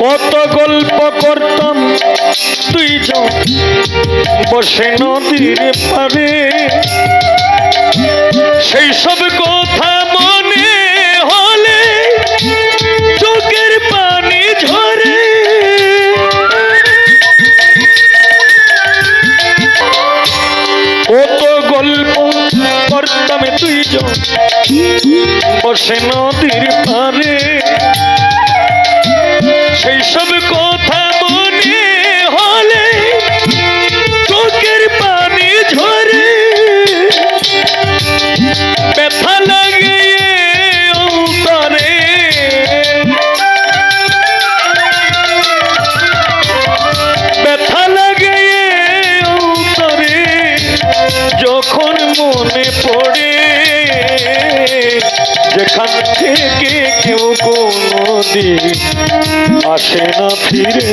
কত গল্প করতাম। তুই বসে নদীর পারে সেই সব কথা মনে হলে চোখের পানি ঝরে। কত গল্প করতাম তুই বসে নদীর পারে সব কথা মনে হলে চোখের পানি ঝরে। ব্যথা লাগে অন্তরে ব্যথা লাগে অন্তরে যখন মনে পড়ে, যেখান থেকে কেউ আসে না ফিরে।